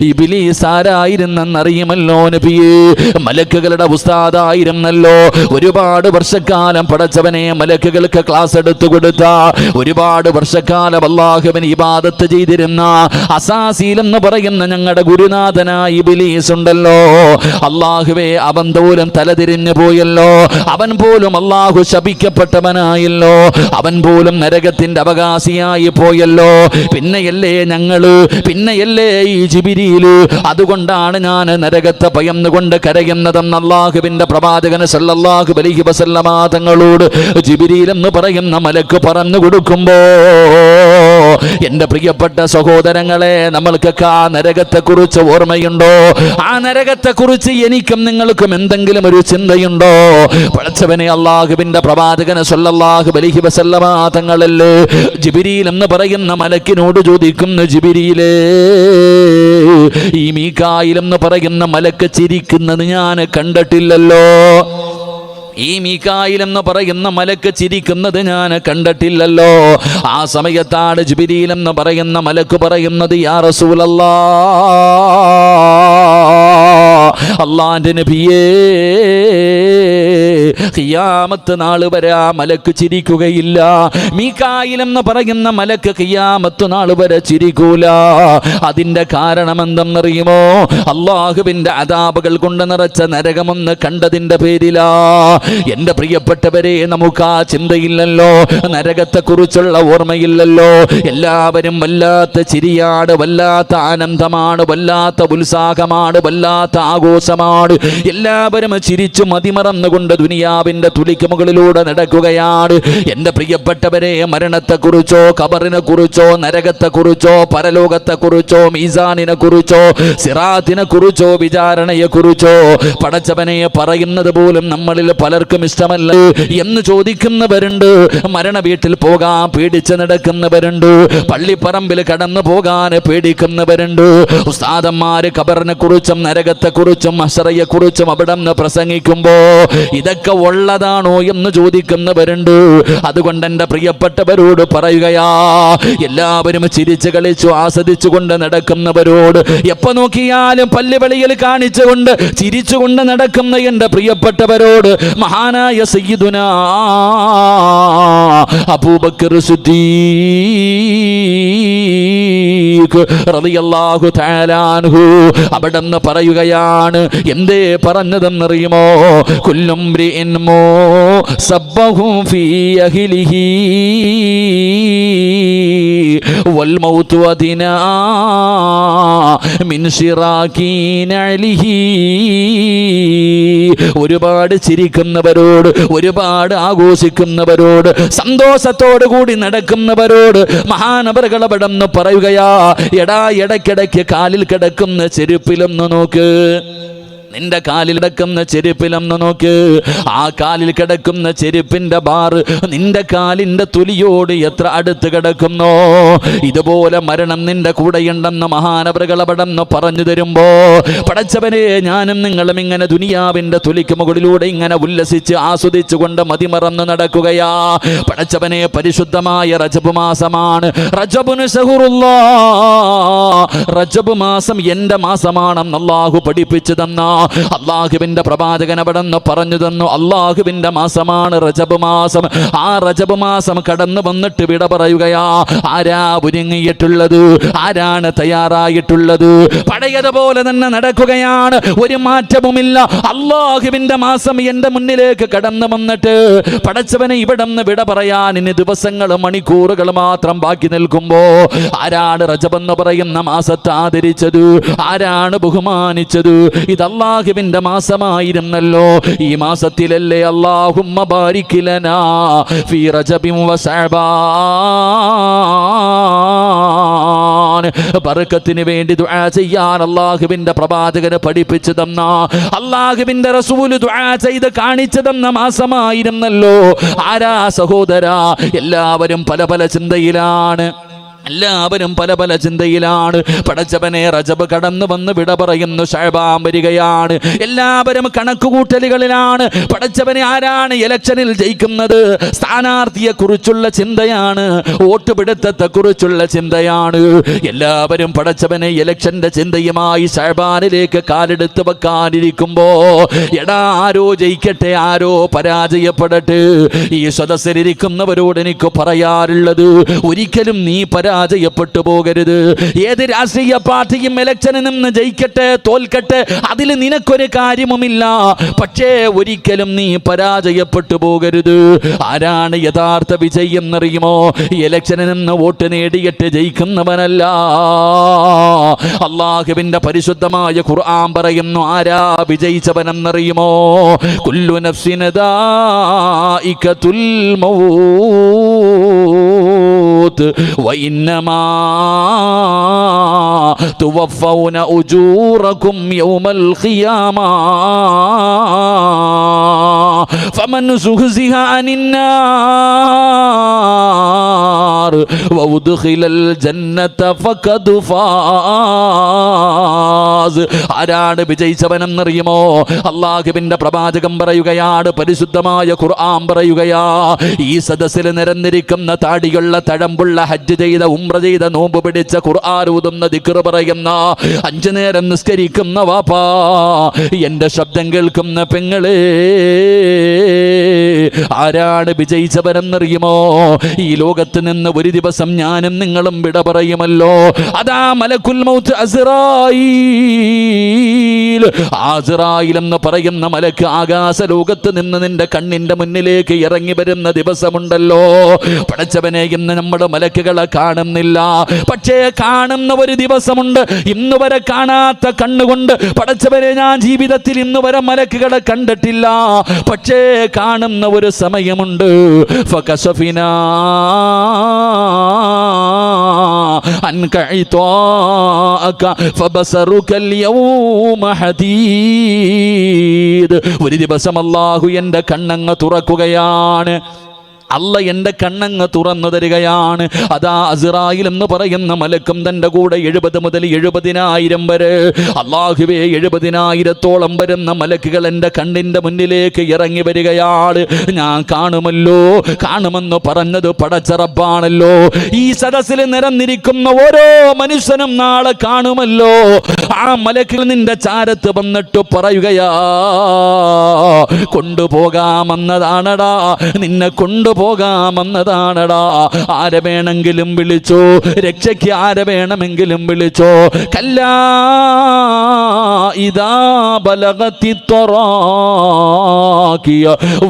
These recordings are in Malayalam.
ഇബിലീസ് ആരായിരുന്നെന്നറിയുമല്ലോ നബിയേ. മലക്കുകളുടെ ഉസ്താദായിരുന്നല്ലോ. ഒരുപാട് വർഷക്കാലം പടച്ചവനെ മലക്കുകൾക്ക് ക്ലാസ് എടുത്തു കൊടുത്ത ഒരുപാട് വർഷക്കാലം അള്ളാഹുവിന് ഇബാദത്ത് ചെയ്തിരുന്ന അസാസീൽ എന്ന് പറയുന്ന ഞങ്ങളുടെ ഗുരുനാഥനായ ഇബിലീസ് ഉണ്ടല്ലോ അള്ളാഹുവെ അവൻ പോലും തലതിരിഞ്ഞു പോയല്ലോ. അവൻ പോലും അള്ളാഹു ശപിക്കപ്പെട്ടവനായല്ലോ. അവൻ പോലും നരകത്തിന്റെ അവകാശിയായി പോയല്ലോ. പിന്നെയല്ലേ ഞങ്ങൾ? പിന്നെയല്ലേ ഈ ജിബിരിയിൽ അതുകൊണ്ടാണ് ഞാൻ നരകത്തെ ഭയന്നുകൊണ്ട് കരയുന്നതെന്ന് അള്ളാഹുവിന്റെ പ്രവാചകന് സല്ലല്ലാഹു അലൈഹി വസല്ലമ തങ്ങളോട് ജിബിരിയിൽ എന്ന് പറയുന്ന മലക്ക് പറഞ്ഞു കൊടുക്കുമ്പോ എന്റെ പ്രിയപ്പെട്ട സഹോദരങ്ങളെ നമ്മൾക്കൊക്കെ ആ നരകത്തെ കുറിച്ച് ഓർമ്മയുണ്ടോ? ആ നരകത്തെ കുറിച്ച് എനിക്കും നിങ്ങൾക്കും എന്തെങ്കിലും ഒരു ചിന്തയുണ്ടോ? പഠിച്ചവനെ അള്ളാഹുബിന്റെ പ്രവാചകനെ സൊല്ലാഹു ബലിഹി വസല്ലമ തങ്ങളല്ലേ ജിബിരിയിൽ എന്ന് പറയുന്ന മലക്കിനോട് ചോദിക്കുന്നു ജിബിരിയിലേ ഈ മീക്കായിൽ എന്ന് പറയുന്ന മലക്ക് ചിരിക്കുന്നത് ഞാൻ കണ്ടിട്ടില്ലല്ലോ. ഈ മീക്കായിൽ എന്ന് പറയുന്ന മലക്ക് ചിരിക്കുന്നത് ഞാൻ കണ്ടിട്ടില്ലല്ലോ. ആ സമയത്താണ് ജുബിരിയിൽ എന്ന് പറയുന്ന മലക്ക് പറയുന്നത് യാ റസൂലല്ലാ അള്ളാന്റെ നബിയേ ഖിയാമത്ത് നാൾ വരെ ആ മലക്ക് ചിരിക്കുകയില്ല. മീക്കായിൽ എന്ന് പറയുന്ന മലക്ക് ഖിയാമത്ത് നാൾ വരെ ചിരിക്കൂല. അതിന്റെ കാരണം എന്തെന്നറിയുമോ? അള്ളാഹുവിന്റെ അതാപകൾ കൊണ്ട് നിറച്ച നരകമൊന്ന് കണ്ടതിന്റെ പേരിലാ. എന്റെ പ്രിയപ്പെട്ടവരെ നമുക്ക് ആ ചിന്തയില്ലല്ലോ. നരകത്തെക്കുറിച്ചുള്ള ഓർമ്മയില്ലല്ലോ. എല്ലാവരും വല്ലാത്ത ചിരിയാണ് വല്ലാത്ത ആനന്ദമാണ് വല്ലാത്ത ഉത്സാഹമാണ് വല്ലാത്ത ആഘോഷമാണ്. എല്ലാവരും ചിരിച്ചു മതിമറന്നുകൊണ്ട് ദുനിയാവിന്റെ തുലിക്ക് മുകളിലൂടെ നടക്കുകയാണ്. എന്റെ പ്രിയപ്പെട്ടവരെ മരണത്തെക്കുറിച്ചോ കബറിനെ കുറിച്ചോ നരകത്തെ കുറിച്ചോ പരലോകത്തെ കുറിച്ചോ മീസാനിനെ കുറിച്ചോ സിറാത്തിനെ കുറിച്ചോ വിചാരണയെ കുറിച്ചോ പടച്ചവനെ പറയുന്നത് പോലും നമ്മളിൽ പലർക്കും ഇഷ്ടമല്ല എന്ന് ചോദിക്കുന്നവരുണ്ട്. മരണ വീട്ടിൽ പോകാൻ പേടിച്ച് നടക്കുന്നവരുണ്ട്. പള്ളിപ്പറമ്പിൽ കടന്നു പോകാൻ പേടിക്കുന്നവരുണ്ട്. ഉസ്താദന്മാര് കബറിനെ കുറിച്ചും നരകത്തെ കുറിച്ചും അവിടെ നിന്ന് പ്രസംഗിക്കുമ്പോ ഇതൊക്കെ ഉള്ളതാണോ എന്ന് ചോദിക്കുന്നവരുണ്ട്. അതുകൊണ്ട് എന്റെ പ്രിയപ്പെട്ടവരോട് പറയുകയാ എല്ലാവരും ചിരിച്ചു കളിച്ചു ആസ്വദിച്ചു കൊണ്ട് നടക്കുന്നവരോട് എപ്പോൾ നോക്കിയാലും പല്ലുവെളിയിൽ കാണിച്ചുകൊണ്ട് ചിരിച്ചുകൊണ്ട് നടക്കുന്ന എന്റെ പ്രിയപ്പെട്ടവരോട് മഹാനായ സയ്യിദുന അബൂബക്കർ റളിയല്ലാഹു തആല അൻഹു അവിടെന്ന് പറയുകയാണ് എന്തേ പറഞ്ഞതെന്നറിയുമോ? കുല്ലും മ്രിഇൻ സബ്ബഹു ഫീ വൽ മൗതു അദിനാ മിൻ ഒരുപാട് ചിരിക്കുന്നവരോട് ഒരുപാട് ആഘോഷിക്കുന്നവരോട് സന്തോഷത്തോടു കൂടി നടക്കുന്നവരോട് മഹാനവറുകളപടന്ന് പറയുകയാ എടാ ഇടയ്ക്കിടയ്ക്ക് കാലിൽ കിടക്കുന്ന ചെരുപ്പിലൊന്ന് നോക്ക്. നിന്റെ കാലിൽ കിടക്കുന്ന ചെരുപ്പിലൊന്ന് നോക്ക്. ആ കാലിൽ കിടക്കുന്ന ചെരുപ്പിന്റെ ബാറ് നിന്റെ കാലിന്റെ തുലിയോട് എത്ര അടുത്ത് കിടക്കുന്നോ? ഇതുപോലെ മരണം നിന്റെ കൂടെയുണ്ടെന്ന് മഹാനവറുകളപടന്ന് പറഞ്ഞു തരുമ്പോ പടച്ചവനെ ഞാനും നിങ്ങളും ഇങ്ങനെ ദുനിയാവിന്റെ തുലിക്ക് മുകളിലൂടെ ഇങ്ങനെ ഉല്ലസിച്ച് ആസ്വദിച്ചുകൊണ്ട് മതിമറന്ന് നടക്കുകയാ. പടച്ചവനെ പരിശുദ്ധമായ റജബ് മാസമാണ്. റജബുന് റജബ് മാസം എന്റെ മാസമാണെന്ന് പഠിപ്പിച്ചു തന്ന. അള്ളാഹുവിന്റെ പ്രവാചകൻ അവിടെ നിന്ന് പറഞ്ഞു തന്നു. അള്ളാഹുവിന്റെ മാസമാണ് റജബ് മാസം. ആ റജബ് മാസം കടന്നു വന്നിട്ട് വിട പറയുകയാ ആരാ ഒരുങ്ങിയിട്ടുള്ളത്? ആരാണ് തയ്യാറായിട്ടുള്ളത്? പഴയതുപോലെ തന്നെ നടക്കുകയാണ്. ഒരു മാറ്റവുമില്ല. അള്ളാഹുവിന്റെ മാസം എന്റെ മുന്നിലേക്ക് കടന്നു വന്നിട്ട് പടച്ചവനെ ഇവിടെ നിന്ന് വിട പറയാൻ ഇനി ദിവസങ്ങൾ മണിക്കൂറുകൾ മാത്രം ബാക്കി നിൽക്കുമ്പോ ആരാണ് റജബ് എന്ന് പറയുന്ന മാസത്തെ ആദരിച്ചത്? ആരാണ് ബഹുമാനിച്ചത്? ഇത് അള്ളാഹുവിന്റെ മാസമായിരുന്നല്ലോ. ഈ മാസത്തിലല്ലേ അള്ളാഹുമ്മ ബർക്കത്തിന് വേണ്ടി ദുആ ചെയ്യാൻ അള്ളാഹുവിന്റെ പ്രവാചകന് പഠിപ്പിച്ചു തന്ന അള്ളാഹുവിന്റെ റസൂൽ ദുആ ചെയ്ത് കാണിച്ചു തന്ന മാസമായിരുന്നല്ലോ. ആരാ സഹോദര? എല്ലാവരും പല പല ചിന്തയിലാണ്. എല്ലാവരും പല പല ചിന്തയിലാണ്. പടച്ചവനെ റജബ് കടന്നു വന്ന് വിട പറയുന്നു ഷഹബാം വരികയാണ്. എല്ലാവരും കണക്കുകൂട്ടലുകളിലാണ്. പടച്ചവനെ ആരാണ് ഇലക്ഷനിൽ ജയിക്കുന്നത്? സ്ഥാനാർത്ഥിയെ കുറിച്ചുള്ള ചിന്തയാണ് വോട്ട് പിടുത്തത്തെ കുറിച്ചുള്ള ചിന്തയാണ്. എല്ലാവരും പടച്ചവനെ ഇലക്ഷന്റെ ചിന്തയുമായി ഷഹബാനിലേക്ക് കാലെടുത്ത് വെക്കാനിരിക്കുമ്പോ എടാ ആരോ ജയിക്കട്ടെ ആരോ പരാജയപ്പെടട്ടെ. ഈ സദസ്സിലിരിക്കുന്നവരോട് എനിക്ക് പറയാറുള്ളത് ഒരിക്കലും നീ പരാജയപ്പെട്ടു പോകരുത്. ഏത് രാഷ്ട്രീയ പാർട്ടിയും ഇലക്ഷനിൽ നിന്ന് ജയിക്കട്ടെ തോൽക്കട്ടെ അതിൽ നിനക്കൊരു കാര്യവുമില്ല. പക്ഷേ ഒരിക്കലും നീ പരാജയപ്പെട്ടു പോകരുത്. ആരാണ് യഥാർത്ഥ വിജയം എന്നറിയുമോ? ഇലക്ഷനിൽ നിന്ന് വോട്ട് നേടിയിട്ട് ജയിക്കുന്നവനല്ല. അള്ളാഹുവിന്റെ പരിശുദ്ധമായ ഖുർആൻ പറയുന്നു ആരാ വിജയിച്ചവനെന്നറിയുമോ? കുല്ലു നഫ്സിനദായികത്തുൽ الموت وإنما توفون أجوركم يوم القيامة فمن زهزها عن النار وأدخل الجنة فقد فاز ഫാസ് ആരാണ് വിജയിച്ചവനെന്നറിയുമോ? അള്ളാഹുവിന്റെ പ്രവാചകം പറയുകയാണ് പരിശുദ്ധമായ ഖുർആൻ പറയുകയാ ഈ സദസ്സിൽ നിരന്നിരിക്കുന്ന താടിയുള്ള തഴമ്പുള്ള ഹജ്ജ് ചെയ്ത ഉമ്ര ചെയ്ത നോമ്പ് പിടിച്ച ഖുർആൻ ഊതുന്ന ദിക്ർ പറയുന്ന അഞ്ചു നേരം നിസ്കരിക്കുന്ന വാപ്പാ എന്റെ ശബ്ദം കേൾക്കുന്ന പെങ്ങളെ ആരാണ് വിജയിച്ചവരെന്നറിയുമോ ഈ ലോകത്ത് നിന്ന് ഒരു ദിവസം ഞാനും നിങ്ങളും വിട പറയുമല്ലോ. അതാ മലക്കുൽ മൗത്ത് ആസറായിലെന്ന് എന്ന് പറയുന്ന മലക്ക് ആകാശ ലോകത്ത് നിന്ന് നിന്റെ കണ്ണിന്റെ മുന്നിലേക്ക് ഇറങ്ങി വരുന്ന ദിവസമുണ്ടല്ലോ. പടച്ചവനെ ഇന്ന് നമ്മുടെ മലക്കുകളെ കാണുന്നില്ല. പക്ഷേ കാണുന്ന ഒരു ദിവസമുണ്ട്. ഇന്ന് വരെ കാണാത്ത കണ്ണുകൊണ്ട് പടച്ചവനെ ഞാൻ ജീവിതത്തിൽ ഇന്ന് വരെ മലക്കുകളെ കണ്ടിട്ടില്ല. പക്ഷേ കാണുന്ന ഒരു സമയമുണ്ട്. ഫകസഫിനാ അൻകഴിത്വാ ഫബസറുക ഒരു ദിവസം അല്ലാഹു എന്റെ കണ്ണങ്ങ് തുറക്കുകയാണ്. അല്ല എന്റെ കണ്ണങ്ങ് തുറന്നു തരികയാണ്. അതാ അസിറായിൽ എന്ന് പറയുന്ന മലക്കും തന്റെ കൂടെ എഴുപത് മുതൽ എഴുപതിനായിരം വരെ. അള്ളാഹുവേ എഴുപതിനായിരത്തോളം വരുന്ന മലക്കുകൾ എന്റെ കണ്ണിന്റെ മുന്നിലേക്ക് ഇറങ്ങി വരികയാണ്. ഞാൻ കാണുമല്ലോ കാണുമെന്ന് പറഞ്ഞത് പടച്ചറപ്പാണല്ലോ. ഈ സദസ്സിൽ നിരന്നിരിക്കുന്ന ഓരോ മനുഷ്യനും നാളെ കാണുമല്ലോ. ആ മലക്കിൽ നിന്റെ ചാരത്ത് വന്നിട്ട് പറയുകയാ കൊണ്ടുപോകാമെന്നതാണടാ. നിന്നെ കൊണ്ടുപോകാമെന്നതാണടാ ആരെ വേണമെങ്കിലും വിളിച്ചോ രക്ഷയ്ക്ക് ആരെ വേണമെങ്കിലും വിളിച്ചോ കല്ലാ ഇതാ ബലഗത്തി ത്വറാക്കിയ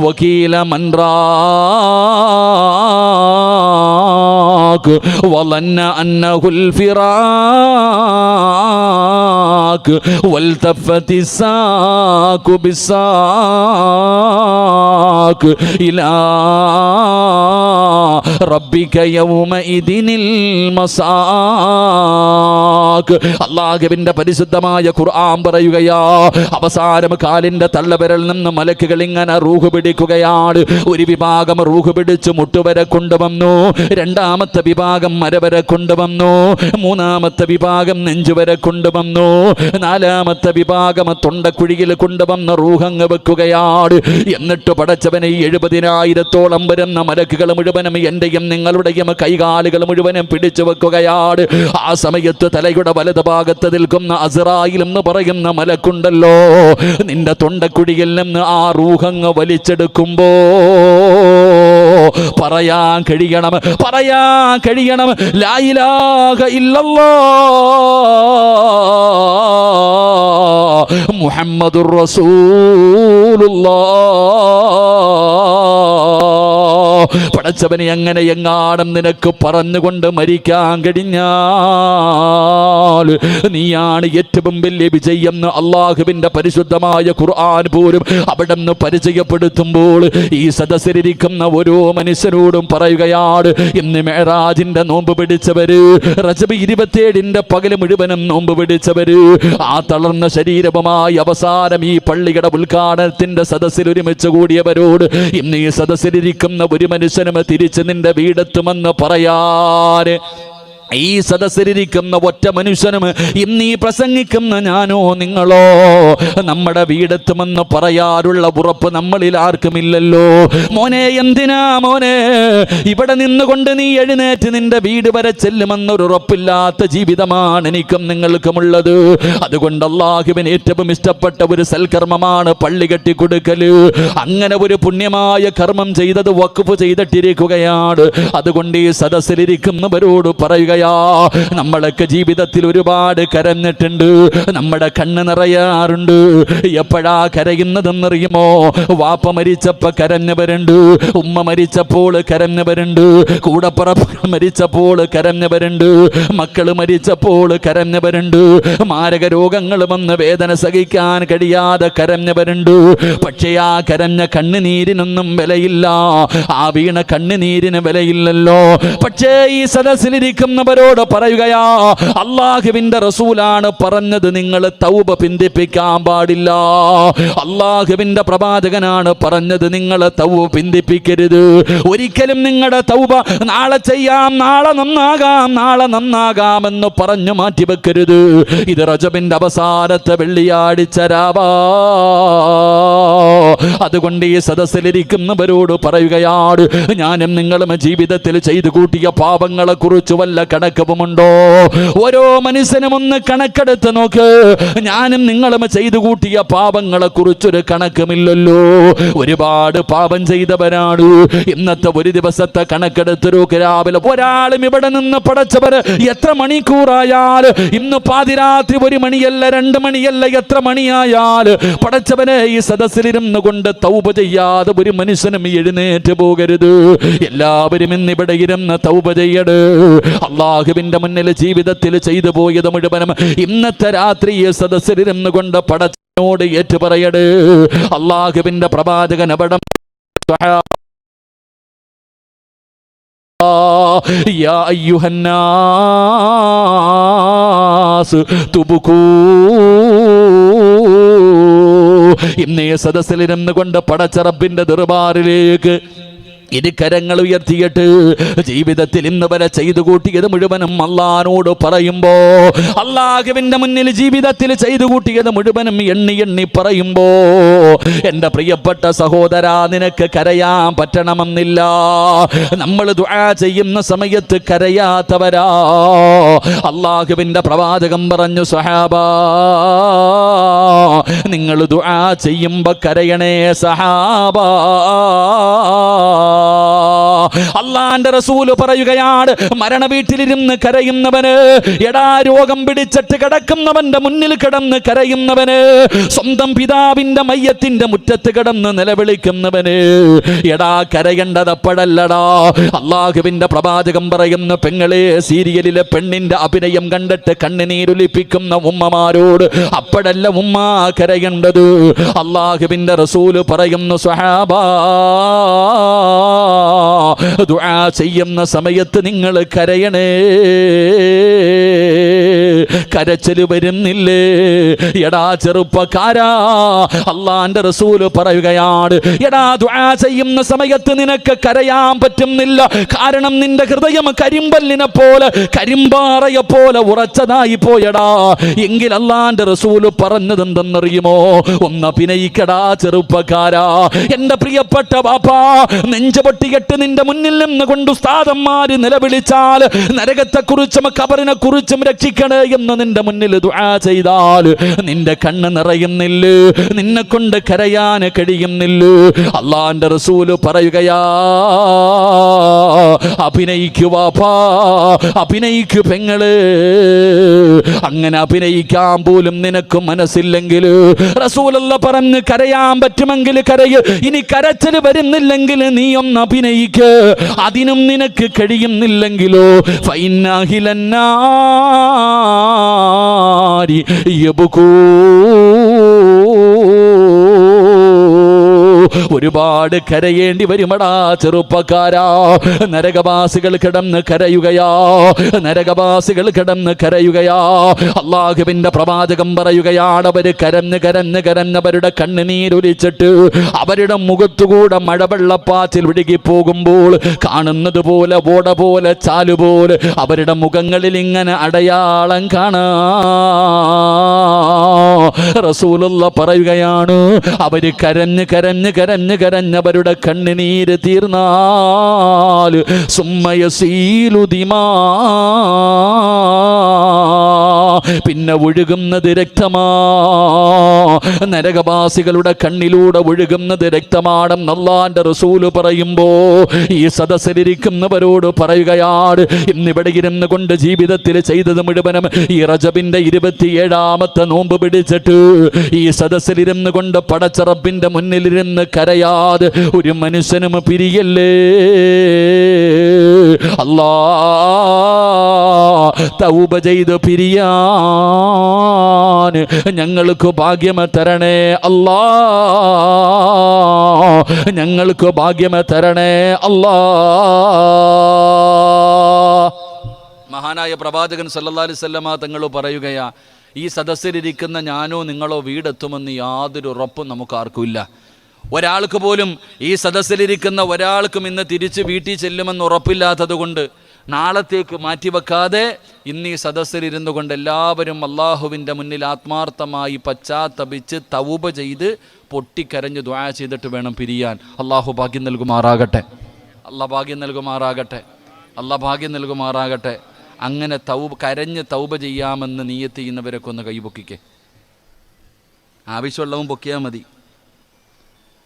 വക്കീല മൻറാക്ക് വലന്ന അന്നഹുൽ ഫിറാക്ക് والتفت الساق بالساق ഇലാ റബ്ബിക യൗമഇദിനിൽ പരിശുദ്ധമായ ഖുർആൻ പറയുകയാ അവസാനം കാലിന്റെ തള്ളവിരൽ നിന്ന് മലക്കുകൾ ഇങ്ങനെ റൂഹ് പിടിക്കുകയാണ്. ഒരു വിഭാഗം റൂഹ് പിടിച്ച് മുട്ടുവരെ കൊണ്ടുവന്നു രണ്ടാമത്തെ വിഭാഗം മരവരെ കൊണ്ടുവന്നു മൂന്നാമത്തെ വിഭാഗം നെഞ്ചുവരെ കൊണ്ടുവന്നു നാലാമത്തെ വിഭാഗം തൊണ്ടക്കുഴിയിൽ കൊണ്ടുവന്ന റൂഹങ്ങ് വെക്കുകയാണ്. എന്നിട്ട് പടച്ചവനെ എഴുപതിനായിരത്തോളം വരുന്ന മലക്കുകൾ മുഴുവനും എന്റെയും നിങ്ങളുടെയും കൈകാലുകൾ മുഴുവനും പിടിച്ചു വെക്കുകയാണ്. ആ സമയത്ത് തലയുടെ വലത് ഭാഗത്ത് നിൽക്കുന്ന അസറായിൽ എന്ന് പറയുന്ന മലക്കുണ്ടല്ലോ. നിന്റെ തൊണ്ടക്കുടിയിൽ നിന്ന് ആ റൂഹങ്ങ് വലിച്ചെടുക്കുമ്പോ പറയാൻ കഴിയണം പറയാൻ കഴിയണം. ലായിലാക ഇല്ലല്ലോ മുഹമ്മദുർ റസൂലുള്ളാ പടച്ചവനെ എങ്ങനെ എങ്ങാടും നിനക്ക് പറഞ്ഞുകൊണ്ട് മരിക്കാൻ കഴിഞ്ഞാൽ നീയാണ് ഏറ്റവും വലിയ വിജയം എന്ന് അള്ളാഹുവിന്റെ പരിശുദ്ധമായ ഖുർആൻ പോലും അവിടെ നിന്ന് പരിചയപ്പെടുത്തുമ്പോൾ ഈ സദസ്സിലിരിക്കുന്ന ഓരോ മനുഷ്യരോടും പറയുകയാണ് ഇന്ന് മേരാജിന്റെ നോമ്പ് പിടിച്ചവര് റജബ് ഇരുപത്തിയേഴിന്റെ പകൽ മുഴുവനും നോമ്പ് പിടിച്ചവര് ആ തളർന്ന ശരീരവുമായി അവസാനം ഈ പള്ളിയുടെ ഉദ്ഘാടനത്തിന്റെ സദസ്സിൽ ഒരുമിച്ച് കൂടിയവരോട് ഇന്ന് ഈ സദസ്സിലിരിക്കുന്ന ഒരു മനുഷ്യനും തിരിച്ച് നിന്റെ വീടെത്തുമെന്ന് പറയാന് ഈ സദസ്സിലിരിക്കുന്ന ഒറ്റ മനുഷ്യനും ഇന്ന് ഈ പ്രസംഗിക്കുന്ന ഞാനോ നിങ്ങളോ നമ്മുടെ വീടെത്തുമെന്ന് പറയാറുള്ള ഉറപ്പ് നമ്മളിൽ ആർക്കുമില്ലല്ലോ. മോനെ എന്തിനാ മോനെ? ഇവിടെ നിന്നുകൊണ്ട് നീ എഴുന്നേറ്റ് നിന്റെ വീട് വരെ ചെല്ലുമെന്നൊരു ഉറപ്പില്ലാത്ത ജീവിതമാണ് എനിക്കും നിങ്ങൾക്കുമുള്ളത്. അതുകൊണ്ട് അള്ളാഹുവിന് ഏറ്റവും ഇഷ്ടപ്പെട്ട ഒരു സൽക്കർമ്മമാണ് പള്ളി കെട്ടി കൊടുക്കൽ അങ്ങനെ ഒരു പുണ്യമായ കർമ്മം ചെയ്തത് വക്കുഫ് ചെയ്തിട്ടിരിക്കുകയാണ്. അതുകൊണ്ട് ഈ സദസ്സിലിരിക്കുന്നവരോട് പറയുകയാ നമ്മളൊക്കെ ജീവിതത്തിൽ ഒരുപാട് കരഞ്ഞിട്ടുണ്ട്. നമ്മുടെ കണ്ണ് നിറയാറുണ്ട്. എപ്പോഴാ കരയുന്നതെന്നറിയുമോ? വാപ്പ മരിച്ചപ്പോ കരഞ്ഞവരുണ്ട് ഉമ്മ മരിച്ചപ്പോൾ കരഞ്ഞവരുണ്ട് കൂടപ്പുറപ്പ് മരിച്ചപ്പോൾ കരഞ്ഞവരുണ്ട് മക്കൾ മരിച്ചപ്പോൾ കരഞ്ഞവരുണ്ട് മാരക രോഗങ്ങൾ വന്ന് വേദന സഹിക്കാൻ കഴിയാതെ കരഞ്ഞവരുണ്ട് പക്ഷേ ആ കരഞ്ഞ കണ്ണുനീരിനൊന്നും വിലയില്ല. ആ വീണ കണ്ണുനീരിന് വിലയില്ലല്ലോ. പക്ഷേ ഈ സദസ്സിലിരിക്കുന്നവരോട് പറയുകയാ അള്ളാഹുവിന്റെ റസൂലാണ് പറഞ്ഞത് നിങ്ങൾ തൗബ പിന്തിപ്പിക്കാൻ പാടില്ല. അള്ളാഹുവിന്റെ പ്രവാചകനാണ് പറഞ്ഞത് നിങ്ങൾ തൗബ പിന്തിപ്പിക്കരുത്. ഒരിക്കലും നിങ്ങളുടെ തൗബ നാളെ ചെയ്യാം നാളെ നന്നാകാം നാളെ നന്നാകാമെന്ന് പറഞ്ഞു മാറ്റി വെക്കരുത്. ഇത് റജബിന്റെ അവസാനത്തെ വെള്ളിയാഴ്ച രാവാ. അതുകൊണ്ട് ഈ സദസ്സിലിരിക്കുന്നവരോട് പറയുകയാണ് ഞാനും നിങ്ങളും ജീവിതത്തിൽ ചെയ്തു കൂട്ടിയ പാപങ്ങളെ കുറിച്ച് വല്ല കണക്കവുമുണ്ടോ ഓരോ മനുഷ്യനും ഒന്ന് കണക്കെടുത്ത് നോക്ക്. ഞാനും നിങ്ങളും ചെയ്തു കൂട്ടിയ പാപങ്ങളെ കുറിച്ചൊരു കണക്കുമില്ലല്ലോ. ഒരുപാട് പാപം ചെയ്തവരാണ്. ഇന്നത്തെ ഒരു ദിവസത്തെ കണക്കെടുത്ത് രാവിലെ ഒരാളും ഇവിടെ നിന്ന് പടച്ചവര് എത്ര മണിക്കൂറായാൽ? ഇന്ന് പാതിരാത്രി ഒരു മണിയല്ല രണ്ട് മണിയല്ല എത്ര മണിയായാൽ? പടച്ചവനെ ഈ സദസ്സിലിരുന്ന് കൊണ്ട് തൗപ ചെയ്യാതെ ഒരു മനുഷ്യനും എഴുന്നേറ്റ് പോകരുത്. എല്ലാവരും ഇന്ന് ഇവിടെ ഇരുന്ന് തൗപ ചെയ്യട്. അള്ളാഹുവിന്റെ മുന്നിൽ ജീവിതത്തിൽ ചെയ്തു പോയത് മുഴുവനും ഇന്നത്തെ രാത്രി ഈ സദസ്സിലിരുന്ന് കൊണ്ട് പടച്ചനോട് ഏറ്റുപറയട് അള്ളാഹുവിന്റെ പ്രവാചകൻ അവിടം يا أيها الناس تبكوا ഇന്നേ സദസ്സിലിരുന്ന് കൊണ്ട് പടച്ചറബിന്റെ ദർബാറിലേക്ക് ഇരു കരങ്ങൾ ഉയർത്തിയിട്ട് ജീവിതത്തിൽ ഇന്ന് വരെ ചെയ്തു കൂട്ടിയത് മുഴുവനും അള്ളഹാനോട് പറയുമ്പോ അള്ളാഹുവിന്റെ മുന്നിൽ ജീവിതത്തിൽ ചെയ്തു കൂട്ടിയത് മുഴുവനും എണ്ണി എണ്ണി പറയുമ്പോ എന്റെ പ്രിയപ്പെട്ട സഹോദരാ നിനക്ക് കരയാൻ പറ്റണമെന്നില്ല. നമ്മൾ ദുആ ചെയ്യുന്ന സമയത്ത് കരയാത്തവരാ. അള്ളാഹുവിന്റെ പ്രവാചകം പറഞ്ഞു സഹാബ നിങ്ങൾ ദുആ ചെയ്യുമ്പോ കരയണേ സഹാബാ. അള്ളാന്റെ റസൂൽ പറയുകയാണ് മരണ വീട്ടിലിരുന്ന് കരയുന്നവന് എടാ രോഗം പിടിച്ചിട്ട് കിടക്കുന്നവന്റെ മുന്നിൽ കിടന്ന് കരയുന്നവന് സ്വന്തം പിതാവിന്റെ മയ്യത്തിന്റെ മുറ്റത്ത് കിടന്ന് നിലവിളിക്കുന്നവന് എടാ കരയേണ്ടത് അപ്പോഴല്ലടാ. അള്ളാഹുവിന്റെ പ്രവാചകം പറയുന്ന പെങ്ങളെ സീരിയലിലെ പെണ്ണിന്റെ അഭിനയം കണ്ടിട്ട് കണ്ണുനീരൊലിപ്പിക്കുന്ന ഉമ്മമാരോട് അപ്പോഴല്ല ഉമ്മ കരയേണ്ടത്. അള്ളാഹുവിന്റെ റസൂൽ പറയുന്നു സ്വഹാബാ ദുആ ചെയ്യുന്ന സമയത്ത് നിങ്ങൾ കരയണേ. കരച്ചൽ വരുന്നില്ലേ? എടാ ചെറുപ്പക്കാരാ അള്ളാന്റെ റസൂൽ പറയുകയാണ് എടാ ദുആ ചെയ്യുന്ന സമയത്ത് നിനക്ക് കരയാൻ പറ്റുന്നില്ല. കാരണം നിന്റെ ഹൃദയം കരിമ്പല്ലിനെ പോലെ കരിമ്പാറയെ പോലെ ഉറച്ചതായി പോയടാ. എങ്കിൽ അള്ളാന്റെ റസൂൽ പറഞ്ഞത് എന്തെന്നറിയുമോ? ഒന്ന് അഭിനയിക്കടാ ചെറുപ്പക്കാരാ. എന്റെ പ്രിയപ്പെട്ട ബാപ്പാ നെഞ്ചു പൊട്ടിയിട്ട് നിന്റെ മുന്നിൽ നിന്ന് കൊണ്ട് ഉസ്താദന്മാര് നിലവിളിച്ചാൽ നരകത്തെ കുറിച്ചും കബറിനെ കുറിച്ചും രക്ഷിക്കണേ എന്ന് നിന്റെ മുന്നിൽ ദുആ ചെയ്താൽ നിന്റെ കണ്ണ് നിറയുന്നില്ല. നിന്നെ കൊണ്ട് കരയാൻ കഴിയുന്നില്ല. അള്ളാന്റെ റസൂൽ പറയുകയാ അഭിനയിക്കുവാപ്പാ അഭിനയിക്കു പെങ്ങൾ. അങ്ങനെ അഭിനയിക്കാൻ പോലും നിനക്ക് മനസ്സില്ലെങ്കിൽ റസൂലല്ല പറഞ്ഞ് കരയാൻ പറ്റുമെങ്കിൽ കരയ്. ഇനി കരച്ചൽ വരുന്നില്ലെങ്കിൽ നീ ഒന്ന് അഭിനയിക്ക്. അതിനും നിനക്ക് കഴിയുന്നില്ലെങ്കിലോ ഫൈനാഹിലന്നാരി യബുക്കൂ ഒരുപാട് കരയേണ്ടി വരുമടാ ചെറുപ്പക്കാരാ. നരകവാസികൾ കിടന്ന് കരയുകയാ. നരകവാസികൾ കിടന്ന് കരയുകയാ. അള്ളാഹുവിന്റെ പ്രവാചകം പറയുകയാണ് അവർ കരന്ന് കരന്ന് കരന്നവരുടെ കണ്ണുനീരൊലിച്ചിട്ട് അവരുടെ മുഖത്തുകൂടെ മഴവെള്ളപ്പാച്ചിൽ ഒഴുകി പോകുമ്പോൾ കാണുന്നത് പോലെ ഓട പോലെ ചാലുപോലെ അവരുടെ മുഖങ്ങളിൽ ഇങ്ങനെ അടയാളം കാണാ. റസൂലുള്ള പറയുകയാണ് അവർ കരഞ്ഞ് കരഞ്ഞ് കരഞ്ഞ് കരഞ്ഞവരുടെ കണ്ണുനീര് തീർന്നാൽ സുമ്മയസീലുതിമാ പിന്നെ ഒഴുകുന്നത് രക്തമാ. നരകവാസികളുടെ കണ്ണിലൂടെ ഒഴുകുന്നത് രക്തമാണെന്ന് അള്ളാന്റെ റസൂൽ പറയുമ്പോ ഈ സദസ്സിലിരിക്കുന്നവരോട് പറയുകയാണ് ഇന്നിവിടെ ഇരുന്ന് കൊണ്ട് ജീവിതത്തിൽ ചെയ്തത് മുഴുവനും ഈ റജബിന്റെ ഇരുപത്തിയേഴാമത്തെ നോമ്പ് പിടിച്ചിട്ട് ഈ സദസ്സിലിരുന്ന് കൊണ്ട് പടച്ചറബിന്റെ മുന്നിലിരുന്ന് കരയാതെ ഒരു മനുഷ്യനും പിരിയല്ലേ? അല്ലാ തൗബ ചെയ്ത് പിരിയാൻ ഞങ്ങൾക്ക് ഭാഗ്യമ തരണേ. അല്ലാ ഞങ്ങൾക്ക് ഭാഗ്യമ തരണേ. അല്ലാ. മഹാനായ പ്രവാചകൻ സല്ലല്ലാഹു അലൈഹി വസല്ലമ തങ്ങൾ പറയുകയാ ഈ സദസ്സിലിരിക്കുന്ന ഞാനോ നിങ്ങളോ വീടെത്തുമെന്ന് യാതൊരു ഉറപ്പും നമുക്ക് ആർക്കുമില്ല ഒരാൾക്ക് പോലും ഈ സദസ്സിലിരിക്കുന്ന ഒരാൾക്കും ഇന്ന് തിരിച്ച് വീട്ടിൽ ചെല്ലുമെന്ന് ഉറപ്പില്ലാത്തത് കൊണ്ട് നാളത്തേക്ക് മാറ്റിവെക്കാതെ ഇന്ന് ഈ സദസ്സിലിരുന്നു കൊണ്ട് എല്ലാവരും അള്ളാഹുവിന്റെ മുന്നിൽ ആത്മാർത്ഥമായി പശ്ചാത്തപിച്ച് തൗബ ചെയ്ത് പൊട്ടിക്കരഞ്ഞ് ദ്വാ ചെയ്തിട്ട് വേണം പിരിയാൻ. അള്ളാഹു ഭാഗ്യം നൽകുമാറാകട്ടെ. അല്ല ഭാഗ്യം നൽകുമാറാകട്ടെ. അല്ല ഭാഗ്യം നൽകുമാറാകട്ടെ. അങ്ങനെ തൗബ കരഞ്ഞ് തൗബ ചെയ്യാമെന്ന് നീയത്ത് ചെയ്യുന്നവരൊക്കെ ഒന്ന് കൈപൊക്കിക്കേ ആവശ്യമുള്ളവൻ പൊക്കിയാൽ മതി.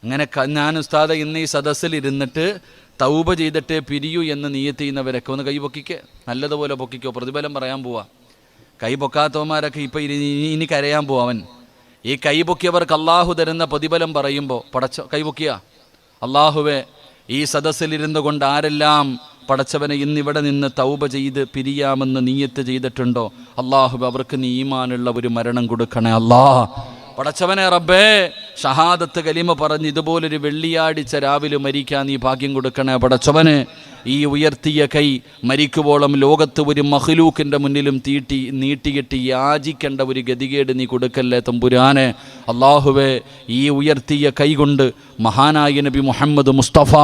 അങ്ങനെ ഞാൻ ഉസ്താദ ഇന്ന് ഈ സദസ്സിൽ ഇരുന്നിട്ട് തൗബ ചെയ്തിട്ട് പിരിയൂ എന്ന് നീയത്ത് ചെയ്യുന്നവരൊക്കെ ഒന്ന് കൈ പൊക്കിക്കേ. നല്ലതുപോലെ പൊക്കിക്കോ. പ്രതിഫലം പറയാൻ പോവാ. കൈ പൊക്കാത്തവന്മാരൊക്കെ ഇപ്പോൾ ഇനി കരയാൻ പോവാൻ ഈ കൈ പൊക്കിയവർക്ക് അള്ളാഹു തരുന്ന പ്രതിഫലം പറയുമ്പോൾ പടച്ച കൈ പൊക്കിയ. അള്ളാഹുവെ ഈ സദസ്സിലിരുന്നു കൊണ്ട് ആരെല്ലാം പടച്ചവനെ ഇന്നിവിടെ നിന്ന് തൗബ ചെയ്ത് പിരിയാമെന്ന് നീയത്ത് ചെയ്തിട്ടുണ്ടോ? അള്ളാഹു അവർക്ക് നീ ഈമാനുള്ള ഒരു മരണം കൊടുക്കണേ അല്ലാ പടച്ചവനെ റബ്ബേ ഷഹാദത്ത് കലിമ പറഞ്ഞ് ഇതുപോലൊരു വെള്ളിയാഴ്ച രാവിലെ മരിക്കാൻ നീ ഭാഗ്യം കൊടുക്കണേ പടച്ചവന്. ഈ ഉയർത്തിയ കൈ മരിക്കുവോളം ലോകത്ത് ഒരു മഹ്ലൂക്കിന്റെ മുന്നിലും തീട്ടി നീട്ടിയിട്ട് യാചിക്കേണ്ട ഒരു ഗതികേട് നീ കൊടുക്കല്ലേ തമ്പുരാനെ. അള്ളാഹുവേ ഈ ഉയർത്തിയ കൈ കൊണ്ട് മഹാനായ നബി മുഹമ്മദ് മുസ്തഫ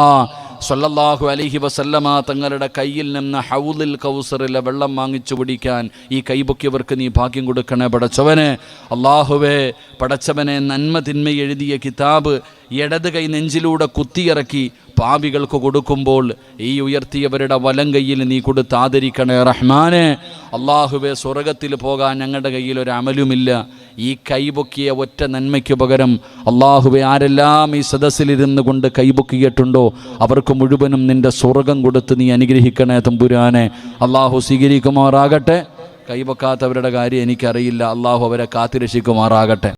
സല്ലല്ലാഹു അലഹി വസല്ലമ തങ്ങളുടെ കയ്യിൽ നിന്ന് ഹൗലിൽ കൗസറിലെ വെള്ളം വാങ്ങിച്ചു കുടിക്കാൻ ഈ കൈപൊക്കിയവർക്ക് നീ ഭാഗ്യം കൊടുക്കണേ പടച്ചവനെ. അള്ളാഹുവേ പടച്ചവനെ നന്മ തിന്മ എഴുതിയ കിതാബ് ഇടത് കൈ നെഞ്ചിലൂടെ കുത്തിയിറക്കി പാപികൾക്ക് കൊടുക്കുമ്പോൾ ഈ ഉയർത്തിയവരുടെ വലം കയ്യിൽ നീ കൊടുത്ത് ആദരിക്കണേ റഹ്മാനെ. അള്ളാഹുവെ സ്വർഗത്തിൽ പോകാൻ ഞങ്ങളുടെ കയ്യിൽ ഒരു അമലുമില്ല. ഈ കൈപൊക്കിയ ഒറ്റ നന്മയ്ക്ക് പകരം അള്ളാഹുവെ ആരെല്ലാം ഈ സദസ്സിലിരുന്ന് കൊണ്ട് കൈപൊക്കിയിട്ടുണ്ടോ അവർക്ക് മുഴുവനും നിന്റെ സ്വർഗം കൊടുത്ത് നീ അനുഗ്രഹിക്കണേ തമ്പുരാനെ. അള്ളാഹു സ്വീകരിക്കുമാറാകട്ടെ. കൈപൊക്കാത്തവരുടെ കാര്യം എനിക്കറിയില്ല. അള്ളാഹു അവരെ കാത്തിരക്ഷിക്കുമാറാകട്ടെ.